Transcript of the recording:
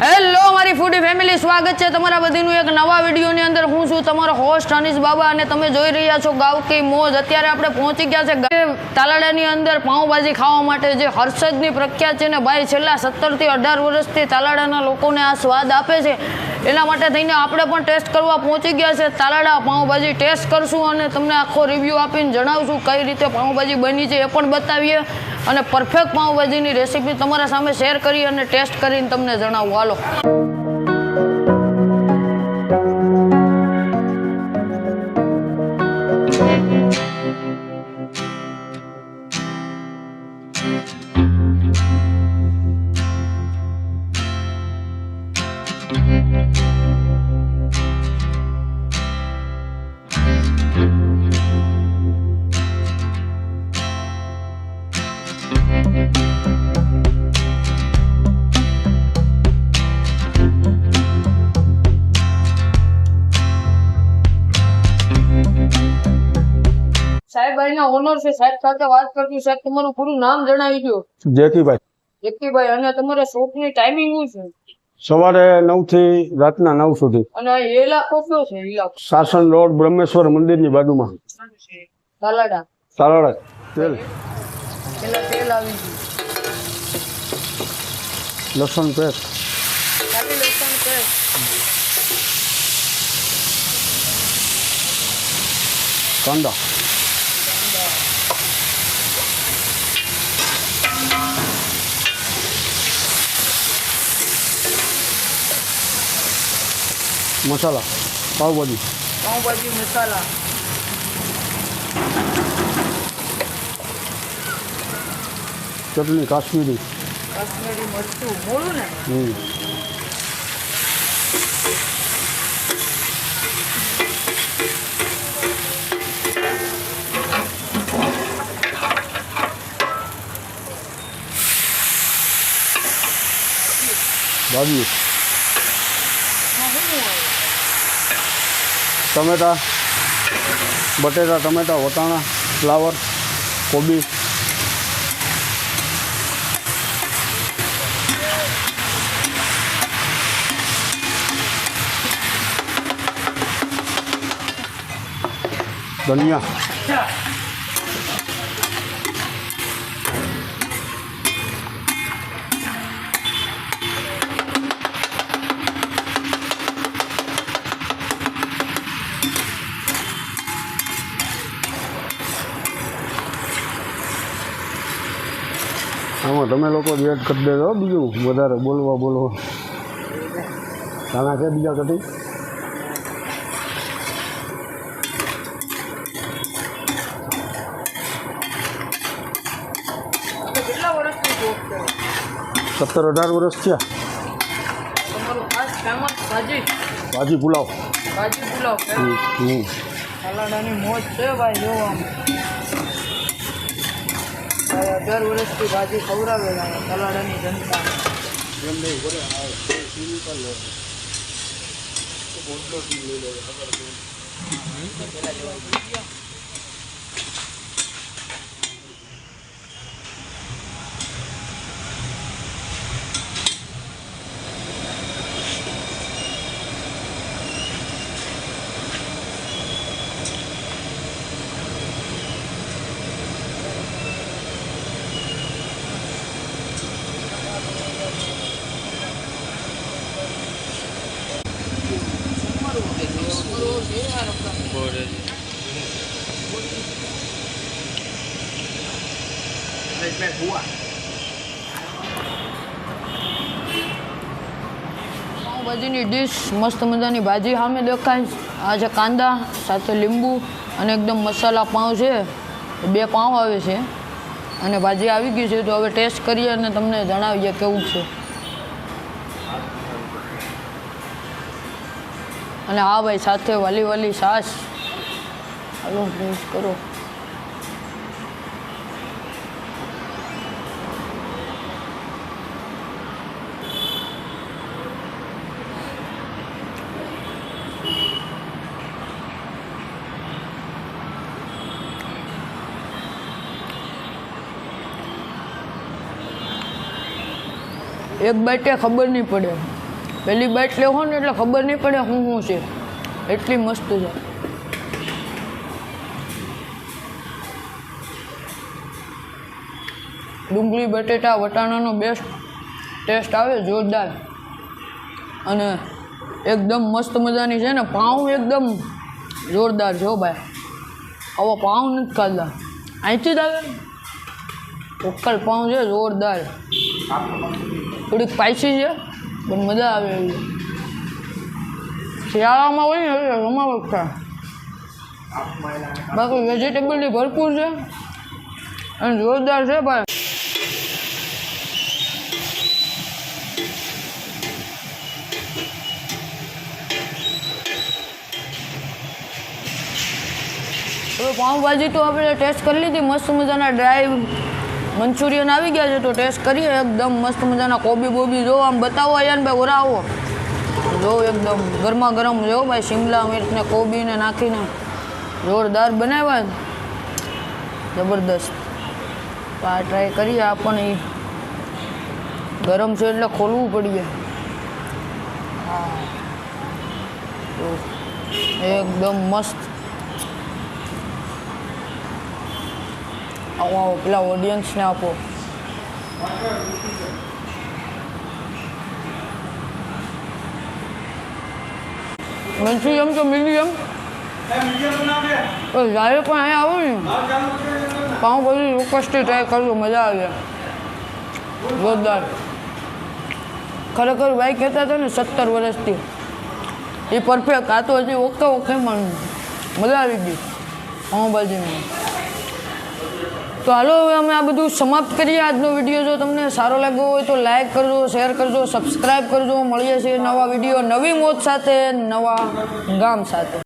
Hello મારી ફૂડી family સ્વાગત છે તમારા બધીનું એક નવા વિડીયોની અંદર. હું છું તમારો હોસ્ટ અનીસ બાબા અને તમે જોઈ રહ્યા છો ગાવ કે મોજ. અત્યારે આપણે પહોંચી ગયા છે તાલાડાની અંદર પાઉંભાજી ખાવા માટે જે હર્ષદની પ્રખ્યાત છે ને, ભાઈ, છેલ્લા સત્તરથી અઢાર વર્ષથી તાલાડાના લોકોને આ સ્વાદ આપે છે. એના માટે થઈને આપણે પણ ટેસ્ટ કરવા પહોંચી ગયા છે. તાલાડા પાઉંભાજી ટેસ્ટ કરશું અને તમને આખો રિવ્યૂ આપીને જણાવશું કઈ રીતે પાઉંભાજી બની છે એ પણ બતાવીએ. અને પરફેક્ટ પાઉંભાજીની રેસીપી તમારા સામે શેર કરી અને ટેસ્ટ કરીને તમને જણાવું. હાલો. સાહેબ અહીંના ઓનર છે. સાહેબ સાથે વાત કરતી સાહેબ તમારું પૂરું નામ જણાવી દો. જેકીભાઈ જેકીભાઈ અને તમારા શોપની ટાઈમિંગ શું છે? સવારે નવથી રાતના નવ સુધી. અને એ લાખો કયો છે? લાખો. શાસન રોડ બ્રહ્મેશ્વર મંદિરની બાજુમાં. તાલાડા. તાલાળા તેલ. પેલા તેલ આવી ગયું. લસણ પેસ્ટ લસણ પેસ્ટ કાંદા. મસાલા પાવભાજી પાઉંભાજી મસાલા ચટણી કાશ્મીરી કાશ્મીરી મરચું મોડું ને હમ. ભાજી ટમેટા બટેટા ટમેટા વટાણા ફ્લાવર કોબી. ધનિયા. આમાં તમે લોકો એડ કરી દેજો બીજું. વધારે બોલવા બોલવા. તાના છે બીજા કટી સત્તર અઢાર વર્ષ થયા. ભાજી? પુલાવ. ભાજી પુલાવ હમ. મોજ છે ભાઈ જો ભાઈ અઢાર વર્ષથી ભાજી ખવડાવેલા તલાડાની જનતા. પાઉંભાજીની ડીશ મસ્ત મજાની ભાજી સામે દેખાય આજે કાંદા, સાથે લીંબુ અને એકદમ મસાલા પાઉં છે. બે પાઉં આવે છે. અને ભાજી આવી ગઈ છે, તો હવે ટેસ્ટ કરીએ અને તમને જણાવીએ કેવું છે. અને હા ભાઈ, સાથે વાલી વાલી સાસ. હાલો ટેસ્ટ કરો. એક બાઈટે ખબર નહીં પડે. પહેલી બાઇટ લેવો ને એટલે ખબર નહીં પડે હું શું છે. એટલી મસ્ત છે. ડુંગળી, બટેટા, વટાણાનો બેસ્ટ ટેસ્ટ આવે જોરદાર. અને એકદમ મસ્ત મજાની છે ને પાઉં એકદમ જોરદાર છે ભાઈ. આવો પાઉં નથી ખાધા. અહીંથી જ આવે ઉક્કલ પાઉં છે, જોરદાર. થોડીક સ્પાઈસી છે. પણ મજા આવે એવી. શિયાળામાં હોય ને એટલે રમાવટ થાય. બાકી વેજીટેબલની ભરપૂર છે. અને જોરદાર છે ભાઈ. પાઉંભાજી તો આપણે ટેસ્ટ કરી લીધી. મસ્ત મજાના ડ્રાય મંચુરિયન આવી ગયા છે તો ટેસ્ટ કરીએ. એકદમ મસ્ત મજાના કોબી બોબી જો આમ બતાવો અહીંયા ભાઈ ઓરાવો જો એકદમ ગરમા ગરમ જો ભાઈ, શિમલા મિર્ચને કોબીને નાખીને જોરદાર બનાવ્યા જબરદસ્ત. તો આ ટ્રાય કરીએ આપણને એ ગરમ છે એટલે ખોલવું હા. તો એકદમ મસ્ત આવો આવો પેલા ઓડિયન્સને આપો મંચુરિયમ કે મીડિયમ જ્યારે પણ અહીંયા આવો ને પાઉંભાજી ચોક્કસથી ટ્રાય કરજો મજા આવે જોરદાર ખરેખર ભાઈ કહેતા હતા ને સત્તર વર્ષથી એ પરફેક્ટ આ તો હજી ઓકે ઓકે પણ મજા આવી ગઈ પાઉંભાજીમાં તો હાલો, હવે અમે આ બધું સમાપ્ત કરીએ આજનો વીડિયો. જો તમને સારો લાગ્યો હોય તો લાઈક કરજો શેર કરજો સબસ્ક્રાઈબ કરજો. મળીએ છીએ નવા વીડિયો નવી મોજ સાથે, નવા ગામ સાથે.